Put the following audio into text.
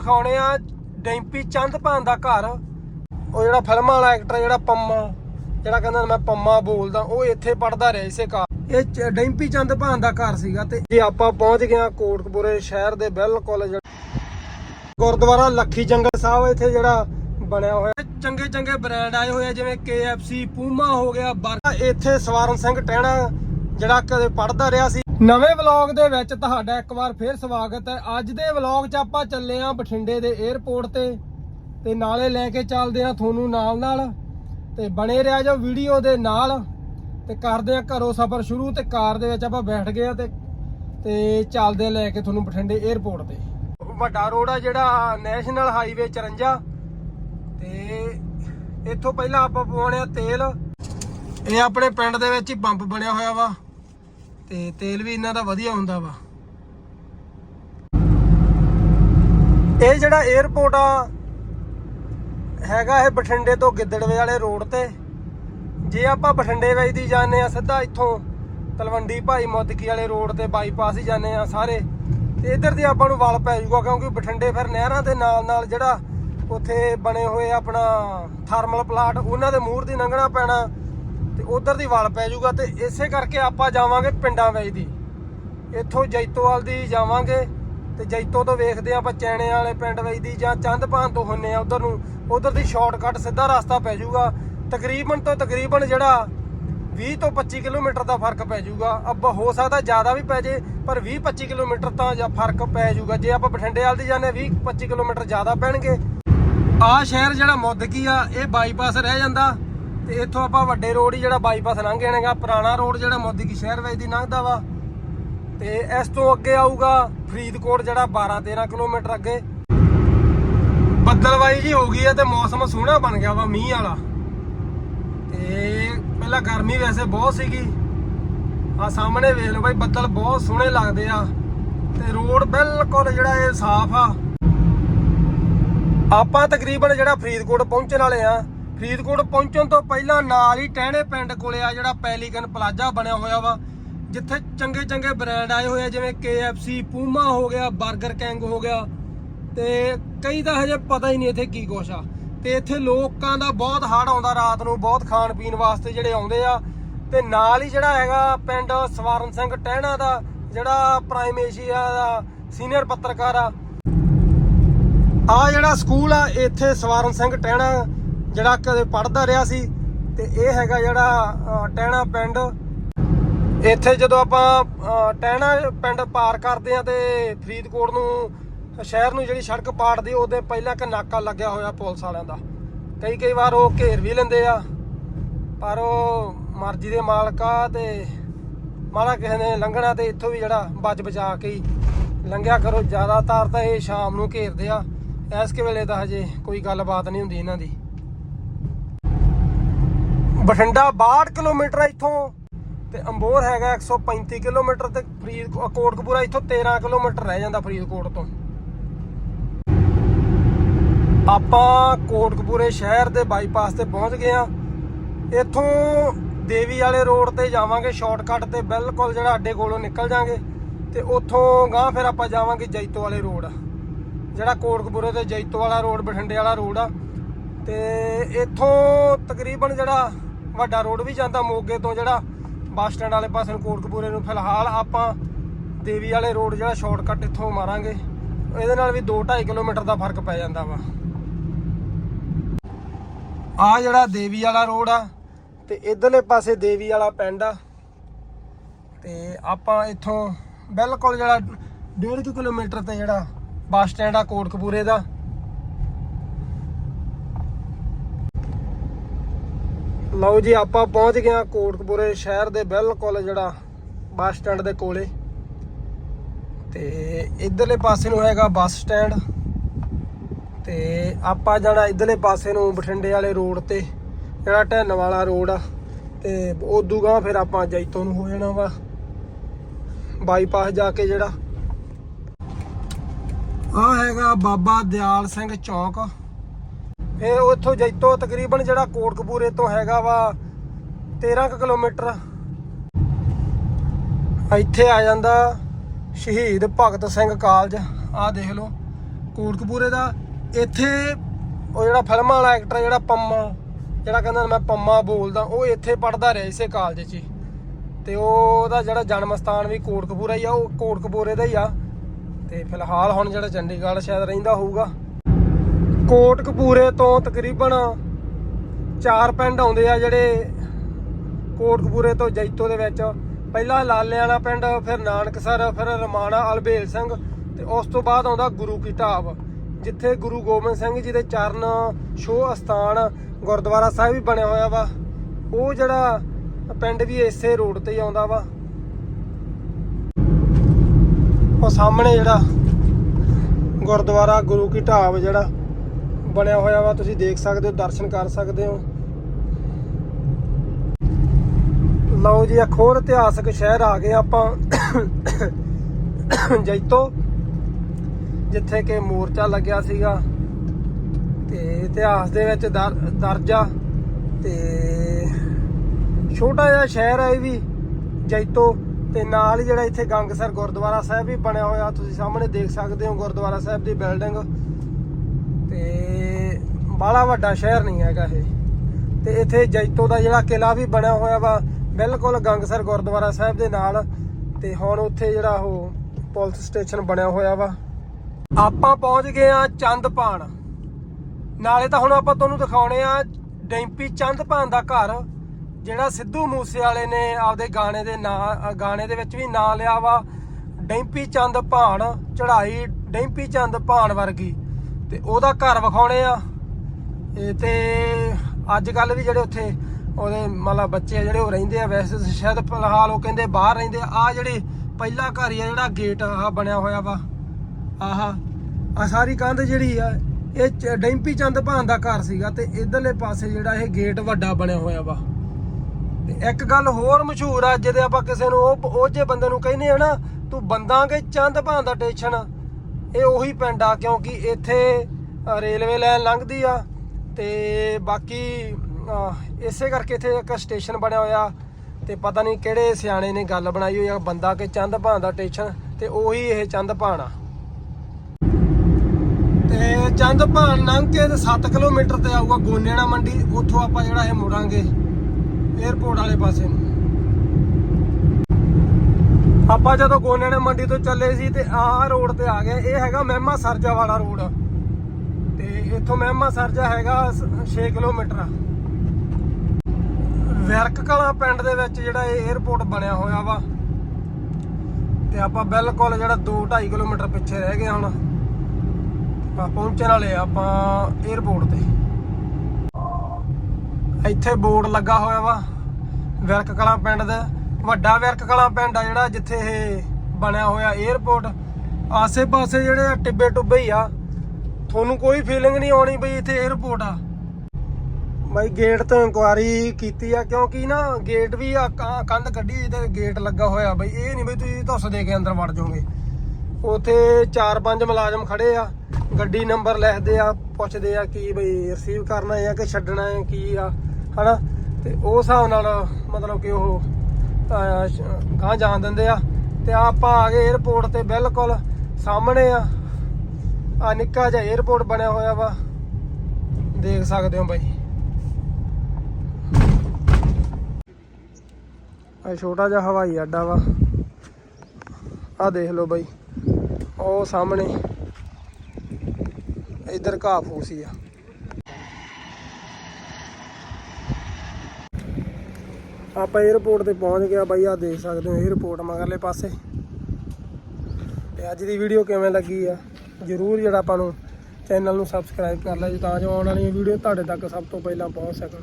ਦਿਖਾਉਣੇ ਆ ਡੈਂਪੀ ਚੰਦਪਾਨ ਦਾ ਘਰ। ਉਹ ਜਿਹੜਾ ਫਿਲਮਾਂ ਵਾਲਾ ਐਕਟਰ ਜਿਹੜਾ ਪੰਮਾ, ਜਿਹੜਾ ਕਹਿੰਦਾ ਮੈਂ ਪੰਮਾ ਬੋਲਦਾ, ਉਹ ਇੱਥੇ ਪੜਦਾ ਰਿਹਾ ਇਸੇ ਘਰ। ਇਹ ਚ- ਡੈਂਪੀ ਚੰਦਪਾਨ ਦਾ ਘਰ ਸੀਗਾ ਤੇ ਜੇ ਆਪਾਂ ਪਹੁੰਚ ਗਏ ਆ ਕੋਟਕਪੂਰੇ ਸ਼ਹਿਰ ਦੇ ਬਿਲਕੁਲ ਗੁਰਦੁਆਰਾ ਲੱਖੀ ਜੰਗਲ ਸਾਹਿਬ ਇੱਥੇ ਜਿਹੜਾ ਬਣਿਆ ਹੋਇਆ। ਚੰਗੇ ਚੰਗੇ ਬ੍ਰਾਂਡ ਆਏ ਹੋਏ ਆ, ਜਿਵੇਂ KFC ਪੂਮਾ ਹੋ ਗਿਆ, ਬਰਗਰ, ਇੱਥੇ ਸਵਾਰਨ ਸਿੰਘ ਟਹਿਣਾ ਜਿਹੜਾ ਕਦੇ ਪੜਦਾ ਰਿਹਾ ਸੀ। ਨਵੇਂ ਵਲੌਗ ਦੇ ਵਿੱਚ ਤੁਹਾਡਾ ਇੱਕ ਵਾਰ ਫੇਰ ਸਵਾਗਤ ਹੈ। ਅੱਜ ਦੇ ਵਲੌਗ 'ਚ ਆਪਾਂ ਚੱਲੇ ਆ ਬਠਿੰਡੇ ਦੇ 에ਅਰਪੋਰਟ ਤੇ। ਤੇ ਨਾਲੇ ਲੈ ਕੇ ਚੱਲਦੇ ਆ ਤੁਹਾਨੂੰ ਨਾਲ ਨਾਲ। ਤੇ ਬਣੇ ਰਿਹਾ ਜੋ ਵੀਡੀਓ ਦੇ ਨਾਲ। ਤੇ ਕਰਦੇ ਆ ਘਰੋਂ ਸਫ਼ਰ ਸ਼ੁਰੂ ਤੇ ਕਾਰ ਦੇ ਵਿੱਚ ਆਪਾਂ ਬੈਠ ਗਏ ਆ ਤੇ ਤੇ ਚੱਲਦੇ ਲੈ ਕੇ ਤੁਹਾਨੂੰ ਬਠਿੰਡੇ 에ਅਰਪੋਰਟ ਤੇ। ਵੱਡਾ ਰੋਡ ਆ ਜਿਹੜਾ ਨੈਸ਼ਨਲ ਹਾਈਵੇ 54 ਤੇ ਇੱਥੋਂ ਪਹਿਲਾਂ ਆਪਾਂ ਪਵਾਉਣੇ ਆ ਤੇਲ। ਇਹ ਆਪਣੇ ਪਿੰਡ ਦੇ ਵਿੱਚ ਹੀ ਪੰਪ ਬਣਿਆ ਹੋਇਆ ਵਾ। ਤੇ ਤੇਲ ਵੀ ਇਹਨਾਂ ਦਾ ਵਧੀਆ ਹੁੰਦਾ ਵਾ। ਇਹ ਜਿਹੜਾ 에어ਪੋਰਟ ਆ, ਹੈਗਾ ਇਹ ਬਠਿੰਡੇ ਤੋਂ ਗਿੱਦੜਵੇ ਵਾਲੇ ਰੋਡ ਤੇ। ਜੇ ਆਪਾਂ ਬਠਿੰਡੇ ਵਿੱਚ ਦੀ ਜਾਂਦੇ ਆ ਸਿੱਧਾ ਇੱਥੋਂ ਤਲਵੰਡੀ ਭਾਈ ਮੋਦਕੀ ਵਾਲੇ ਰੋਡ ਤੇ ਬਾਈਪਾਸ ਹੀ ਜਾਂਦੇ ਆ ਸਾਰੇ। ਤੇ ਇੱਧਰ ਦੀ ਆਪਾਂ ਨੂੰ ਵਲ ਪੈ ਜਾਊਗਾ ਕਿਉਂਕਿ ਬਠਿੰਡੇ ਫਿਰ ਨਹਿਰਾਂ ਦੇ ਨਾਲ ਨਾਲ ਜਿਹੜਾ ਉੱਥੇ ਬਣੇ ਹੋਏ ਆਪਣਾ ਥਰਮਲ ਪਲਾਂਟ ਉਹਨਾਂ ਦੇ ਮੂਹਰ ਦੀ ਲੰਘਣਾ ਪੈਣਾ। ਤੇ ਉਧਰ ਦੀ ਵਲ ਪੈ ਜਾਊਗਾ ਤੇ ਇਸੇ ਕਰਕੇ ਆਪਾਂ ਜਾਵਾਂਗੇ ਪਿੰਡਾਂ ਵਿੱਚ ਦੀ ਇੱਥੋਂ ਜੈਤੋਵਾਲ ਦੀ ਜਾਵਾਂਗੇ ਤੇ ਜੈਤੋ ਤੋਂ ਵੇਖਦੇ ਆ ਆਪਾਂ ਚੈਣੇ ਵਾਲੇ ਪਿੰਡ ਵਿੱਚ ਦੀ ਜਾਂ ਚੰਦਪਾਨ ਤੋਂ ਹੁੰਨੇ ਆ ਉਧਰ ਨੂੰ। ਉਧਰ ਦੀ ਸ਼ਾਰਟਕਟ ਸਿੱਧਾ ਰਸਤਾ ਪੈ ਜਾਊਗਾ। ਤਕਰੀਬਨ ਤੋਂ ਤਕਰੀਬਨ ਜਿਹੜਾ 20 ਤੋਂ 25 ਕਿਲੋਮੀਟਰ ਦਾ ਫ਼ਰਕ ਪੈ ਜਾਊਗਾ। ਅੱਬ ਹੋ ਸਕਦਾ ਜ਼ਿਆਦਾ ਵੀ ਪੈ ਜੇ, ਪਰ 20 25 ਕਿਲੋਮੀਟਰ ਤਾਂ ਜਾਂ ਫ਼ਰਕ ਪੈ ਜਾਊਗਾ। ਜੇ ਆਪਾਂ ਬਠਿੰਡੇ ਵਾਲ ਦੀ ਜਾਂਦੇ 20 25 ਕਿਲੋਮੀਟਰ ਜ਼ਿਆਦਾ ਪੈਣਗੇ। ਆ ਸ਼ਹਿਰ ਜਿਹੜਾ ਮੁੱਦਕੀ ਆ, ਇਹ ਬਾਈਪਾਸ ਰਹਿ ਜਾਂਦਾ। ਤੇ ਇੱਥੋਂ ਆਪਾਂ ਵੱਡੇ ਰੋਡ ਹੀ ਜਿਹੜਾ ਬਾਈਪਾਸ ਲੰਘ ਜਾਣੇਗਾ ਪੁਰਾਣਾ ਰੋਡ ਜਿਹੜਾ ਮੁੱਦਕੀ ਸ਼ਹਿਰ ਵਿੱਚ ਦੀ ਲੰਘਦਾ ਵਾ। ਤੇ ਇਸ ਤੋਂ ਅੱਗੇ ਆਊਗਾ ਫਰੀਦਕੋਟ ਜਿਹੜਾ 12 13 ਕਿਲੋਮੀਟਰ ਅੱਗੇ। ਬੱਦਲਵਾਈ ਜੀ ਹੋ ਗਈ ਹੈ ਤੇ ਮੌਸਮ ਸੋਹਣਾ ਬਣ ਗਿਆ ਵਾ ਮੀਂਹ ਵਾਲਾ। ਤੇ ਪਹਿਲਾਂ ਗਰਮੀ ਵੈਸੇ ਬਹੁਤ ਸੀਗੀ। ਆ ਸਾਹਮਣੇ ਵੇਖ ਲਓ ਬਾਈ, ਬੱਦਲ ਬਹੁਤ ਸੋਹਣੇ ਲੱਗਦੇ ਆ। ਤੇ ਰੋਡ ਬਿਲਕੁਲ ਜਿਹੜਾ ਇਹ ਸਾਫ਼ ਆ। ਆਪਾਂ ਤਕਰੀਬਨ ਜਿਹੜਾ ਫਰੀਦਕੋਟ ਪਹੁੰਚਣ ਵਾਲੇ ਆ ਫਰੀਦਕੋਟ ਪਹੁੰਚਣ ਤੋਂ ਪਹਿਲਾਂ ਨਾਲ ਹੀ ਟਹਿਣੇ ਪਿੰਡ ਕੋਲੇ ਆ ਜਿਹੜਾ ਪੈਲੀਕਨ ਪਲਾਜ਼ਾ ਬਣਿਆ ਹੋਇਆ ਵਾ, ਜਿੱਥੇ ਚੰਗੇ ਚੰਗੇ ਬ੍ਰਾਂਡ ਆਏ ਹੋਏ ਆ, ਜਿਵੇਂ KFC ਪੂਮਾ ਹੋ ਗਿਆ 버ਗਰ ਕਿੰਗ ਹੋ ਗਿਆ, ਤੇ ਕਈ ਤਾਂ ਹਜੇ ਪਤਾ ਹੀ ਨਹੀਂ ਇੱਥੇ ਕੀ ਕੁਛ ਆ। ਤੇ ਇੱਥੇ ਲੋਕਾਂ ਦਾ ਬਹੁਤ ਹੜ ਆਉਂਦਾ ਰਾਤ ਨੂੰ, ਬਹੁਤ ਖਾਣ ਪੀਣ ਵਾਸਤੇ ਜਿਹੜੇ ਆਉਂਦੇ ਆ। ਤੇ ਨਾਲ ਹੀ ਜਿਹੜਾ ਹੈਗਾ ਪਿੰਡ ਸਵਾਰਨ ਸਿੰਘ ਟਹਿਣਾ ਦਾ, ਜਿਹੜਾ ਪ੍ਰਾਈਮ ਏਸ਼ੀਆ ਦਾ ਸੀਨੀਅਰ ਪੱਤਰਕਾਰ ਆ। ਆ ਜਿਹੜਾ ਸਕੂਲ ਆ, ਇੱਥੇ ਸਵਾਰਨ ਸਿੰਘ ਟਹਿਣਾ ਜਿਹੜਾ ਕਦੇ ਪੜਦਾ ਰਿਹਾ ਸੀ ਤੇ ਇਹ ਹੈਗਾ ਜਿਹੜਾ ਟਹਿਣਾ ਪਿੰਡ। ਇੱਥੇ ਜਦੋਂ ਆਪਾਂ ਟਹਿਣਾ ਪਿੰਡ ਪਾਰ ਕਰਦੇ ਆ ਤੇ ਫਰੀਦਕੋਟ ਨੂੰ, ਸ਼ਹਿਰ ਨੂੰ ਜਿਹੜੀ ਸੜਕ ਪਾੜਦੀ ਉਹਦੇ ਪਹਿਲਾਂ ਇੱਕ ਨਾਕਾ ਲੱਗਿਆ ਹੋਇਆ ਪੁਲਿਸ ਵਾਲਿਆਂ ਦਾ। ਕਈ ਕਈ ਵਾਰ ਉਹ ਘੇਰ ਵੀ ਲੈਂਦੇ ਆ, ਪਰ ਉਹ ਮਰਜ਼ੀ ਦੇ ਮਾਲਕ ਆ ਤੇ ਮਾੜਾ ਕਿਸੇ ਨੇ ਲੰਘਣਾ ਤੇ ਇੱਥੋਂ ਵੀ ਜਿਹੜਾ ਬਚ ਬਚਾ ਕੇ ਹੀ ਲੰਘਿਆ ਕਰੋ। ਜ਼ਿਆਦਾਤਰ ਤਾਂ ਇਹ ਸ਼ਾਮ ਨੂੰ ਘੇਰਦੇ ਆ। ਇਸ ਕੇ ਵੇਲੇ ਤਾਂ ਹਜੇ ਕੋਈ ਗੱਲਬਾਤ ਨਹੀਂ ਹੁੰਦੀ ਇਹਨਾਂ ਦੀ। ਬਠਿੰਡਾ 62 ਕਿਲੋਮੀਟਰ ਆ ਇੱਥੋਂ। ਤੇ ਅੰਬੋਰ ਹੈਗਾ 135 ਕਿਲੋਮੀਟਰ ਤੇ ਫਰੀਦ ਕੋਟਕਪੂਰਾ ਇੱਥੋਂ 13 ਕਿਲੋਮੀਟਰ ਰਹਿ ਜਾਂਦਾ ਫਰੀਦਕੋਟ ਤੋਂ। ਆਪਾਂ ਕੋਟਕਪੂਰੇ ਸ਼ਹਿਰ ਦੇ ਬਾਈਪਾਸ ਤੇ ਪਹੁੰਚ ਗਏ ਆ ਇੱਥੋਂ ਦੇਵੀ ਵਾਲੇ ਰੋਡ ਤੇ ਜਾਵਾਂਗੇ, ਸ਼ਾਰਟਕਟ ਤੇ ਬਿਲਕੁਲ ਜਿਹੜਾ ਅੱਡੇ ਕੋਲੋਂ ਨਿਕਲ ਜਾਾਂਗੇ। ਤੇ ਉੱਥੋਂ ਗਾਂ ਫਿਰ ਆਪਾਂ ਜਾਵਾਂਗੇ ਜੈਤੋ ਵਾਲੇ ਰੋਡ। ਜਿਹੜਾ ਕੋਟਕਪੂਰੇ ਤੇ ਜੈਤੋ ਵਾਲਾ ਰੋਡ, ਬਠਿੰਡੇ ਵਾਲਾ ਰੋਡ ਆ। ਤੇ ਇੱਥੋਂ ਤਕਰੀਬਨ ਜਿਹੜਾ ਵੱਡਾ ਰੋਡ ਵੀ ਜਾਂਦਾ ਮੋਗੇ ਤੋਂ ਜਿਹੜਾ ਬੱਸ ਸਟੈਂਡ ਵਾਲੇ ਪਾਸੇ ਨੂੰ ਕੋਟਕਪੂਰੇ ਨੂੰ। ਫਿਲਹਾਲ ਆਪਾਂ ਦੇਵੀ ਵਾਲੇ ਰੋਡ ਜਿਹੜਾ ਸ਼ਾਰਟਕਟ ਇੱਥੋਂ ਮਾਰਾਂਗੇ। ਇਹਦੇ ਨਾਲ ਵੀ 2.5 ਕਿਲੋਮੀਟਰ ਦਾ ਫ਼ਰਕ ਪੈ ਜਾਂਦਾ ਵਾ। ਆ ਜਿਹੜਾ ਦੇਵੀ ਵਾਲਾ ਰੋਡ ਆ ਤੇ ਇਧਰਲੇ ਪਾਸੇ ਦੇਵੀ ਵਾਲਾ ਪਿੰਡ ਆ। ਤੇ ਆਪਾਂ ਇੱਥੋਂ ਬਿਲਕੁਲ ਜਿਹੜਾ 1.5 ਕਿਲੋਮੀਟਰ ਤੇ ਜਿਹੜਾ ਬੱਸ ਸਟੈਂਡ ਆ ਕੋਟਕਪੂਰੇ ਦਾ। ਲਓ ਜੀ, ਆਪਾਂ ਪਹੁੰਚ ਗਏ ਆ ਕੋਟਕਪੂਰੇ ਸ਼ਹਿਰ ਦੇ ਬਿਲਕੁਲ ਜਿਹੜਾ ਬੱਸ ਸਟੈਂਡ ਦੇ ਕੋਲੇ। ਤੇ ਇਧਰਲੇ ਪਾਸੇ ਨੂੰ ਹੈਗਾ ਬੱਸ ਸਟੈਂਡ। ਤੇ ਆਪਾਂ ਜਾਣਾ ਇਧਰਲੇ ਪਾਸੇ ਨੂੰ ਬਠਿੰਡੇ ਵਾਲੇ ਰੋਡ ਤੇ, ਜਿਹੜਾ ਢੈਨ ਵਾਲਾ ਰੋਡ ਆ। ਤੇ ਉਦੋਂ ਗਾਂ ਫਿਰ ਆਪਾਂ ਜੈਤੋ ਨੂੰ ਹੋ ਜਾਣਾ ਵਾ। ਬਾਈਪਾਸ ਜਾ ਕੇ ਜਿਹੜਾ। ਆ ਹੈਗਾ ਬਾਬਾ ਦਿਆਲ ਸਿੰਘ ਚੌਕ। ਫਿਰ ਉੱਥੋਂ ਜੈਤੋ ਤਕਰੀਬਨ ਜਿਹੜਾ ਕੋਟਕਪੂਰੇ ਤੋਂ ਹੈਗਾ ਵਾ 13 ਕੁ ਕਿਲੋਮੀਟਰ ਇੱਥੇ ਆ ਜਾਂਦਾ ਸ਼ਹੀਦ ਭਗਤ ਸਿੰਘ ਕਾਲਜ। ਆਹ ਦੇਖ ਲਓ, ਕੋਟਕਪੂਰੇ ਦਾ। ਇੱਥੇ ਉਹ ਜਿਹੜਾ ਫਿਲਮਾਂ ਵਾਲਾ ਐਕਟਰ ਜਿਹੜਾ ਪੰਮਾ, ਜਿਹੜਾ ਕਹਿੰਦਾ ਮੈਂ ਪੰਮਾ ਬੋਲਦਾ, ਉਹ ਇੱਥੇ ਪੜਦਾ ਰਿਹਾ ਇਸੇ ਕਾਲਜ 'ਚ ਹੀ। ਤੇ ਉਹਦਾ ਜਿਹੜਾ ਜਨਮ ਸਥਾਨ ਵੀ ਕੋਟਕਪੂਰਾ ਹੀ ਆ, ਉਹ ਕੋਟਕਪੂਰੇ ਦਾ ਹੀ ਆ। ਤੇ ਫਿਲਹਾਲ ਹੁਣ ਜਿਹੜਾ ਚੰਡੀਗੜ੍ਹ ਸ਼ਾਇਦ ਰਹਿੰਦਾ ਹੋਊਗਾ। ਕੋਟਕਪੂਰੇ ਤੋਂ ਤਕਰੀਬਨ ਚਾਰ ਪਿੰਡ ਆਉਂਦੇ ਆ ਜਿਹੜੇ ਕੋਟਕਪੂਰੇ ਤੋਂ ਜੈਤੋ ਦੇ ਵਿੱਚ। ਪਹਿਲਾਂ ਲਾਲਿਆਣਾ ਪਿੰਡ, ਫਿਰ ਨਾਨਕਸਰ, ਫਿਰ ਰਮਾਣਾ, ਅਲਬੇਲ ਸਿੰਘ ਤੇ ਉਸ ਤੋਂ ਬਾਅਦ ਆਉਂਦਾ ਗੁਰੂ ਕੀ ਢਾਬ, ਜਿੱਥੇ ਗੁਰੂ ਗੋਬਿੰਦ ਸਿੰਘ ਜੀ ਦੇ ਚਰਨ ਸ਼ੋਅ ਅਸਥਾਨ ਗੁਰਦੁਆਰਾ ਸਾਹਿਬ ਵੀ ਬਣਿਆ ਹੋਇਆ ਵਾ। ਉਹ ਜਿਹੜਾ ਪਿੰਡ ਵੀ ਇਸੇ ਰੋਡ ਤੇ ਹੀ ਆਉਂਦਾ ਵਾ। ਉਹ ਸਾਹਮਣੇ ਜਿਹੜਾ ਗੁਰਦੁਆਰਾ ਗੁਰੂ ਕੀ ਢਾਬ ਜਿਹੜਾ ਬਣਿਆ ਹੋਇਆ ਵਾ, ਤੁਸੀਂ ਦੇਖ ਸਕਦੇ ਹੋ, ਦਰਸ਼ਨ ਕਰ ਸਕਦੇ ਹੋ। ਲਓ ਜੀ, ਇੱਕ ਹੋਰ ਇਤਿਹਾਸਕ ਸ਼ਹਿਰ ਆ ਗਏ ਆਪਾਂ। ਜੈਤੋ, ਜਿੱਥੇ ਕਿ ਮੋਰਚਾ ਲੱਗਿਆ ਸੀਗਾ। ਤੇ ਇਤਿਹਾਸ ਦੇ ਵਿੱਚ ਦਰ- ਦਰਜ। ਆ ਤੇ ਛੋਟਾ ਜਿਹਾ ਸ਼ਹਿਰ ਹੈ ਇਹ ਵੀ, ਜੈਤੋ। ਤੇ ਨਾਲ ਹੀ ਜਿਹੜਾ ਇੱਥੇ ਗੰਗਸਰ ਗੁਰਦੁਆਰਾ ਸਾਹਿਬ ਵੀ ਬਣਿਆ ਹੋਇਆ, ਤੁਸੀਂ ਸਾਹਮਣੇ ਦੇਖ ਸਕਦੇ ਹੋ ਗੁਰਦੁਆਰਾ ਸਾਹਿਬ ਦੀ ਬਿਲਡਿੰਗ। ਤੇ ਬਾਲਾ ਵੱਡਾ ਸ਼ਹਿਰ ਨਹੀਂ ਹੈਗਾ ਇਹ। ਤੇ ਇੱਥੇ ਜੈਤੋ ਦਾ ਜਿਹੜਾ ਕਿਲਾ ਵੀ ਬਣਿਆ ਹੋਇਆ ਵਾ, ਬਿਲਕੁਲ ਗੰਗਸਰ ਗੁਰਦੁਆਰਾ ਸਾਹਿਬ ਦੇ ਨਾਲ। ਤੇ ਹੁਣ ਉੱਥੇ ਜਿਹੜਾ ਉਹ ਪੁਲਿਸ ਸਟੇਸ਼ਨ ਬਣਿਆ ਹੋਇਆ ਵਾ। ਆਪਾਂ ਪਹੁੰਚ ਗਏ ਆ ਚੰਦਪਾਨ। ਨਾਲੇ ਤਾਂ ਹੁਣ ਆਪਾਂ ਤੁਹਾਨੂੰ ਦਿਖਾਉਣੇ ਆ ਡੈਂਪੀ ਚੰਦਪਾਨ ਦਾ ਘਰ, ਜਿਹੜਾ ਸਿੱਧੂ ਮੂਸੇ ਵਾਲੇ ਨੇ ਆਪਦੇ ਗਾਣੇ ਦੇ ਨਾਂ ਗਾਣੇ ਦੇ ਵਿੱਚ ਵੀ ਨਾਂ ਲਿਆ ਵਾ। ਡੈਂਪੀ ਚੰਦ ਭਾਣ ਚੜਾਈ ਡੈਂਪੀ ਚੰਦ ਭਾਣ ਵਰਗੀ। ਤੇ ਉਹਦਾ ਘਰ ਵਿਖਾਉਣੇ ਆ। ਤੇ ਅੱਜ ਕੱਲ ਵੀ ਜਿਹੜੇ ਉੱਥੇ ਉਹਦੇ ਮਤਲਬ ਬੱਚੇ ਆ ਜਿਹੜੇ ਉਹ ਰਹਿੰਦੇ ਆ, ਵੈਸੇ ਸ਼ਾਇਦ ਫਿਲਹਾਲ ਉਹ ਕਹਿੰਦੇ ਬਾਹਰ ਰਹਿੰਦੇ ਆ। ਆਹ ਜਿਹੜੇ ਪਹਿਲਾ ਘਰ ਹੀ ਆ, ਜਿਹੜਾ ਗੇਟ ਆ ਬਣਿਆ ਹੋਇਆ ਵਾ। ਆਹਾ ਆ ਸਾਰੀ ਕੰਧ ਜਿਹੜੀ ਆ, ਇਹ ਚ- ਡੈਂਪੀ ਚੰਦ ਭਾਨ ਦਾ ਘਰ ਸੀਗਾ ਤੇ ਇਧਰਲੇ ਪਾਸੇ ਜਿਹੜਾ ਇਹ ਗੇਟ ਵੱਡਾ ਬਣਿਆ ਹੋਇਆ ਵਾ। ਤੇ ਇੱਕ ਗੱਲ ਹੋਰ ਮਸ਼ਹੂਰ ਆ, ਜਿਹਦੇ ਆਪਾਂ ਕਿਸੇ ਨੂੰ ਉਹ ਉਹ ਜੇ ਬੰਦੇ ਨੂੰ ਕਹਿੰਦੇ ਆ ਨਾ, ਤੂੰ ਬੰਦਾਂਗੇ ਚੰਦ ਭਾਨ ਦਾ ਟੇਸ਼ਨ ਇਹ ਉਹੀ ਪਿੰਡ ਆ, ਕਿਉਂਕਿ ਇੱਥੇ ਰੇਲਵੇ ਲਾਈਨ ਲੰਘਦੀ ਆ। ਤੇ ਬਾਕੀ ਇਸੇ ਕਰਕੇ ਇੱਥੇ ਇੱਕ ਸਟੇਸ਼ਨ ਬਣਿਆ ਹੋਇਆ ਤੇ ਪਤਾ ਨਹੀਂ ਕਿਹੜੇ ਸਿਆਣੇ ਨੇ ਗੱਲ ਬਣਾਈ ਹੋਈ ਆ, ਬੰਦਾ ਕਿ ਚੰਦ ਭਾਣ ਦਾ ਸਟੇਸ਼ਨ ਤੇ ਉਹੀ ਇਹ ਚੰਦ ਭਾਣ ਆ। ਤੇ ਚੰਦ ਭਾਣ ਲੰਘ ਕੇ ਤੇ 7 ਕਿਲੋਮੀਟਰ ਤੇ ਆਊਗਾ ਗੋਨੇਣਾ ਮੰਡੀ, ਉੱਥੋਂ ਆਪਾਂ ਜਿਹੜਾ ਇਹ ਮੁੜਾਂਗੇ 에어ਪੋਰਟ ਵਾਲੇ ਪਾਸੇ ਨੂੰ। ਆਪਾਂ ਜਦੋਂ ਗੋਨੇਣਾ ਮੰਡੀ ਤੋਂ ਚੱਲੇ ਸੀ ਤੇ ਆਹ ਰੋਡ ਤੇ ਆ ਗਏ, ਇਹ ਹੈਗਾ ਮਹਿਮਾ ਸਰਜਾ ਵਾਲਾ ਰੋਡ ਤੇ ਇੱਥੋਂ ਮਹਿਮਾ ਸਰਜਾ ਹੈਗਾ 6 ਕਿਲੋਮੀਟਰ ਵਿਰਕ ਕਲਾ ਪਿੰਡ ਦੇ ਵਿੱਚ ਜਿਹੜਾ ਇਹ 에어ਪੋਰਟ ਬਣਿਆ ਹੋਇਆ ਵਾ। ਤੇ ਆਪਾਂ ਬਿਲਕੁਲ ਜਿਹੜਾ 2.5 ਕਿਲੋਮੀਟਰ ਪਿੱਛੇ ਰਹਿ ਗਏ ਹੁਣ। ਆਪਾਂ ਪਹੁੰਚਣ ਵਾਲੇ ਆਪਾਂ 에어ਪੋਰਟ ਤੇ। ਇੱਥੇ ਬੋਰਡ ਲੱਗਾ ਹੋਇਆ ਵਾ ਵਰਕ ਕਲਾ ਪਿੰਡ ਦਾ। ਵੱਡਾ ਵਿਰਕ ਕਲਾ ਪਿੰਡ ਆ ਜਿਹੜਾ ਜਿੱਥੇ ਇਹ ਬਣਿਆ ਹੋਇਆ 에어ਪੋਰਟ ਆਸੇ-ਪਾਸੇ ਜਿਹੜੇ ਟਿੱਬੇ ਟੁੱਬੇ ਹੀ ਆ। ਤੁਹਾਨੂੰ ਕੋਈ ਫੀਲਿੰਗ ਨਹੀਂ ਆਉਣੀ ਬਈ ਇੱਥੇ 에어ਪੋਰਟ ਆ। ਬਾਈ ਗੇਟ ਤੋਂ ਇਨਕੁਆਰੀ ਕੀਤੀ ਆ, ਕਿਉਂਕਿ ਨਾ ਗੇਟ ਵੀ ਆ ਕੰਧ ਕੱਢੀ ਤੇ ਗੇਟ ਲੱਗਾ ਹੋਇਆ ਬਈ। ਇਹ ਨਹੀਂ ਬਈ ਤੁਸੀਂ ਧੁੱਸ ਦੇ ਕੇ ਅੰਦਰ ਵੜ ਜਾਓਗੇ। ਉਥੇ 4-5 ਮੁਲਾਜ਼ਮ ਖੜੇ ਆ, ਗੱਡੀ ਨੰਬਰ ਲਿਖਦੇ ਆ, ਪੁੱਛਦੇ ਆ ਕੀ ਬਈ ਰਿਸੀਵ ਕਰਨਾ ਹੈ ਕਿ ਛੱਡਣਾ ਹੈ ਕੀ ਆ, ਹਨਾ? ਤੇ ਉਹ ਹਿਸਾਬ ਨਾਲ ਮਤਲਬ ਕਿ ਉਹ ਗਾਂ ਜਾਣ ਦਿੰਦੇ ਆ। ਤੇ ਆਪਾਂ ਆ ਗਏ 에어ਪੋਰਟ ਤੇ ਬਿਲਕੁਲ ਸਾਹਮਣੇ ਆ ਆ ਨਿੱਕਾ ਜਿਹਾ 에어ਪੋਰਟ ਬਣਿਆ ਹੋਇਆ ਵਾ। ਦੇਖ ਸਕਦੇ ਹੋ ਬਾਈ। ਆ ਛੋਟਾ ਜਿਹਾ ਹਵਾਈ ਅੱਡਾ ਵਾ। ਆ ਦੇਖ ਲਓ ਬਾਈ। ਉਹ ਸਾਹਮਣੇ ਇਧਰ ਘਾਹ ਫੂਸੀ ਆ। ਆਪਾਂ 에어ਪੋਰਟ ਤੇ ਪਹੁੰਚ ਗਿਆ ਬਾਈ ਆ ਦੇਖ ਸਕਦੇ ਹੋ 에어ਪੋਰਟ ਮਗਰਲੇ ਪਾਸੇ। ਤੇ ਅੱਜ ਦੀ ਵੀਡੀਓ ਕਿਵੇਂ ਲੱਗੀ ਆ? ਜਰੂਰ ਜਿਹੜਾ ਆਪਾਂ ਨੂੰ ਚੈਨਲ ਨੂੰ ਸਬਸਕ੍ਰਾਈਬ ਕਰ ਲਿਆ ਜੀ, ਤਾਂ ਜੋ ਆਉਣ ਵਾਲੀਆਂ ਵੀਡੀਓ ਤੁਹਾਡੇ ਤੱਕ ਸਭ ਤੋਂ ਪਹਿਲਾਂ ਪਹੁੰਚ ਸਕਣ।